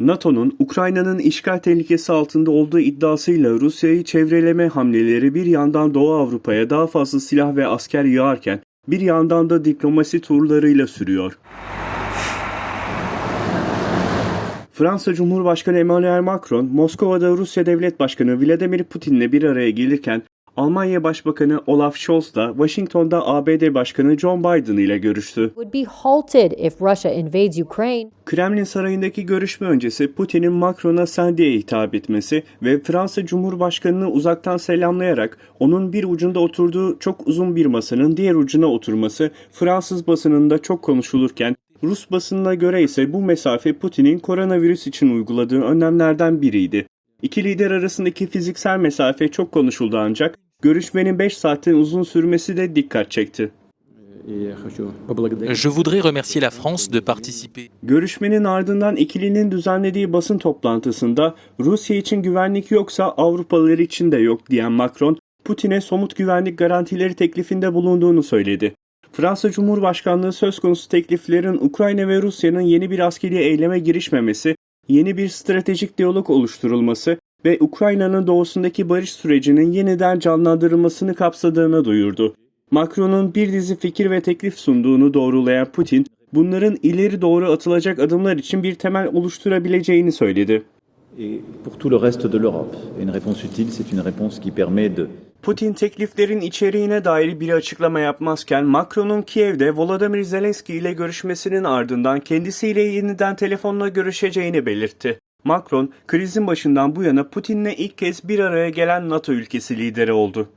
NATO'nun Ukrayna'nın işgal tehlikesi altında olduğu iddiasıyla Rusya'yı çevreleme hamleleri bir yandan Doğu Avrupa'ya daha fazla silah ve asker yağarken bir yandan da diplomasi turlarıyla sürüyor. Fransa Cumhurbaşkanı Emmanuel Macron, Moskova'da Rusya Devlet Başkanı Vladimir Putin'le bir araya gelirken Almanya Başbakanı Olaf Scholz da Washington'da ABD Başkanı John Biden ile görüştü. Kremlin sarayındaki görüşme öncesi Putin'in Macron'a sen diye hitap etmesi ve Fransa Cumhurbaşkanı'nı uzaktan selamlayarak onun bir ucunda oturduğu çok uzun bir masanın diğer ucuna oturması Fransız basınında çok konuşulurken Rus basınına göre ise bu mesafe Putin'in koronavirüs için uyguladığı önlemlerden biriydi. İki lider arasındaki fiziksel mesafe çok konuşuldu ancak Görüşmenin 5 saatten uzun sürmesi de dikkat çekti. Je voudrais remercier la France de participer. Görüşmenin ardından ikilinin düzenlediği basın toplantısında Rusya için güvenlik yoksa Avrupalılar için de yok diyen Macron, Putin'e somut güvenlik garantileri teklifinde bulunduğunu söyledi. Fransa Cumhurbaşkanlığı söz konusu tekliflerin Ukrayna ve Rusya'nın yeni bir askeri eyleme girişmemesi, yeni bir stratejik diyalog oluşturulması ve Ukrayna'nın doğusundaki barış sürecinin yeniden canlandırılmasını kapsadığını duyurdu. Macron'un bir dizi fikir ve teklif sunduğunu doğrulayan Putin, bunların ileri doğru atılacak adımlar için bir temel oluşturabileceğini söyledi. Putin tekliflerin içeriğine dair bir açıklama yapmazken Macron'un Kiev'de Volodymyr Zelenski ile görüşmesinin ardından kendisiyle yeniden telefonla görüşeceğini belirtti. Macron krizin başından bu yana Putin'le ilk kez bir araya gelen NATO ülkesi lideri oldu.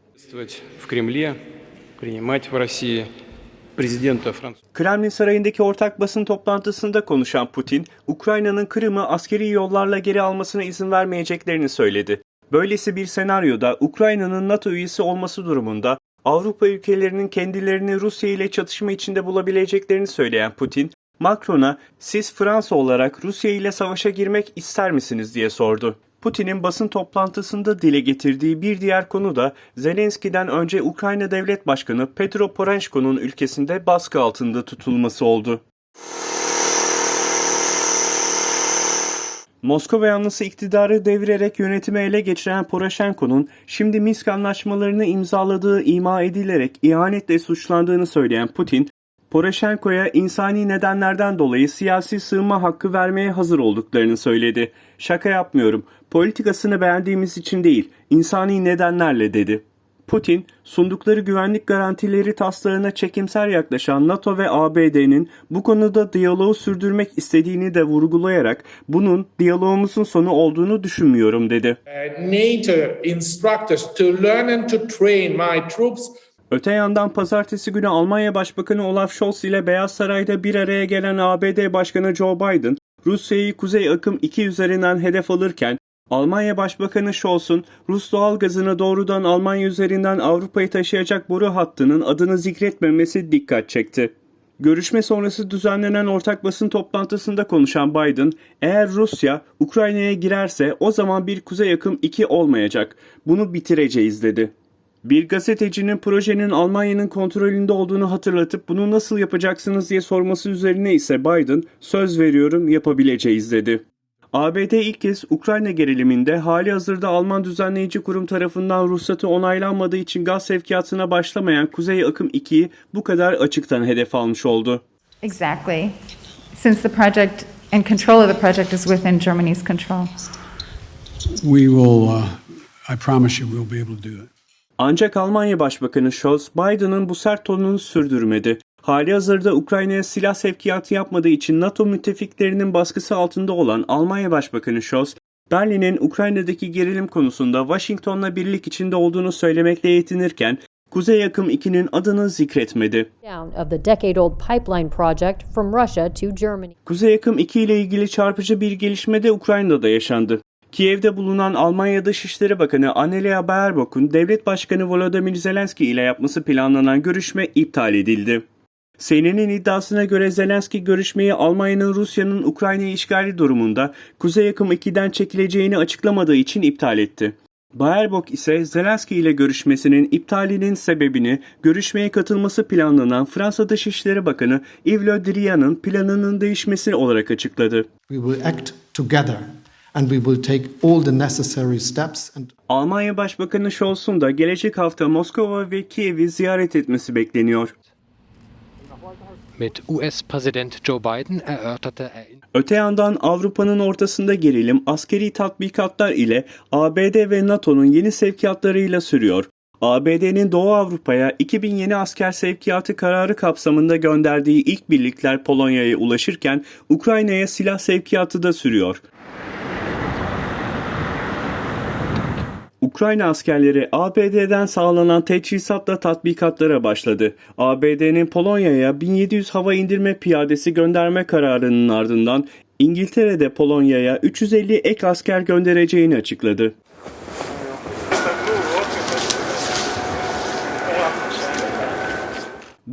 Kremlin Sarayı'ndaki ortak basın toplantısında konuşan Putin, Ukrayna'nın Kırım'ı askeri yollarla geri almasına izin vermeyeceklerini söyledi. Böylesi bir senaryoda Ukrayna'nın NATO üyesi olması durumunda Avrupa ülkelerinin kendilerini Rusya ile çatışma içinde bulabileceklerini söyleyen Putin, Macron'a siz Fransa olarak Rusya ile savaşa girmek ister misiniz diye sordu. Putin'in basın toplantısında dile getirdiği bir diğer konu da Zelenski'den önce Ukrayna Devlet Başkanı Petro Poroshenko'nun ülkesinde baskı altında tutulması oldu. Moskova yanlısı iktidarı devirerek yönetimi ele geçiren Poroshenko'nun şimdi Minsk anlaşmalarını imzaladığı ima edilerek ihanetle suçlandığını söyleyen Putin, Poroshenko'ya insani nedenlerden dolayı siyasi sığınma hakkı vermeye hazır olduklarını söyledi. Şaka yapmıyorum, politikasını beğendiğimiz için değil, insani nedenlerle dedi. Putin, sundukları güvenlik garantileri taslağına çekimser yaklaşan NATO ve ABD'nin bu konuda diyaloğu sürdürmek istediğini de vurgulayarak bunun diyalogumuzun sonu olduğunu düşünmüyorum dedi. uh, NATO instructors to learn and to train my troops Öte yandan pazartesi günü Almanya Başbakanı Olaf Scholz ile Beyaz Saray'da bir araya gelen ABD Başkanı Joe Biden, Rusya'yı Kuzey Akım 2 üzerinden hedef alırken Almanya Başbakanı Scholz'un Rus doğalgazını doğrudan Almanya üzerinden Avrupa'yı taşıyacak boru hattının adını zikretmemesi dikkat çekti. Görüşme sonrası düzenlenen ortak basın toplantısında konuşan Biden, eğer Rusya Ukrayna'ya girerse o zaman bir Kuzey Akım 2 olmayacak. Bunu bitireceğiz dedi. Bir gazetecinin projenin Almanya'nın kontrolünde olduğunu hatırlatıp bunu nasıl yapacaksınız diye sorması üzerine ise Biden söz veriyorum yapabileceğiz dedi. ABD ilk kez Ukrayna geriliminde hali hazırda Alman düzenleyici kurum tarafından ruhsatı onaylanmadığı için gaz sevkiyatına başlamayan Kuzey Akım 2'yi bu kadar açıktan hedef almış oldu. Exactly. Since the project and control of the project is within Germany's control. We will, uh, I promise you, we'll be able to do it. Ancak Almanya Başbakanı Scholz, Biden'ın bu sert tonunu sürdürmedi. Hali hazırda Ukrayna'ya silah sevkiyatı yapmadığı için NATO müttefiklerinin baskısı altında olan Almanya Başbakanı Scholz, Berlin'in Ukrayna'daki gerilim konusunda Washington'la birlik içinde olduğunu söylemekle yetinirken, Kuzey Akım 2'nin adını zikretmedi. Kuzey Akım 2 ile ilgili çarpıcı bir gelişme de Ukrayna'da yaşandı. Kiev'de bulunan Almanya Dışişleri Bakanı Annalena Baerbock'un devlet başkanı Volodymyr Zelenski ile yapması planlanan görüşme iptal edildi. CNN'in iddiasına göre Zelenski görüşmeyi Almanya'nın Rusya'nın Ukrayna'yı işgali durumunda Kuzey Akım 2'den çekileceğini açıklamadığı için iptal etti. Baerbock ise Zelenski ile görüşmesinin iptalinin sebebini görüşmeye katılması planlanan Fransa Dışişleri Bakanı Yves Le Drian'ın planının değişmesi olarak açıkladı. We will act together and we will take all the necessary steps and Almanya Başbakanı Scholz'un da gelecek hafta Moskova ve Kiev'i ziyaret etmesi bekleniyor. Mit US-Präsident Joe Biden erörterte er Öte yandan Avrupa'nın ortasında gerilim askeri tatbikatlar ile ABD ve NATO'nun yeni sevkiyatlarıyla sürüyor. ABD'nin Doğu Avrupa'ya 2000 yeni asker sevkiyatı kararı kapsamında gönderdiği ilk birlikler Polonya'ya ulaşırken Ukrayna'ya silah sevkiyatı da sürüyor. Ukrayna askerleri ABD'den sağlanan teçhizatla tatbikatlara başladı. ABD'nin Polonya'ya 1700 hava indirme piyadesi gönderme kararının ardından İngiltere de Polonya'ya 350 ek asker göndereceğini açıkladı.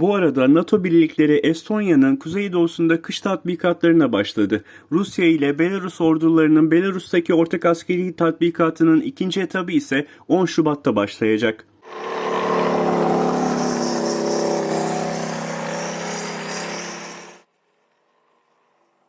Bu arada NATO birlikleri Estonya'nın kuzeydoğusunda kış tatbikatlarına başladı. Rusya ile Belarus ordularının Belarus'taki ortak askeri tatbikatının ikinci etabı ise 10 Şubat'ta başlayacak.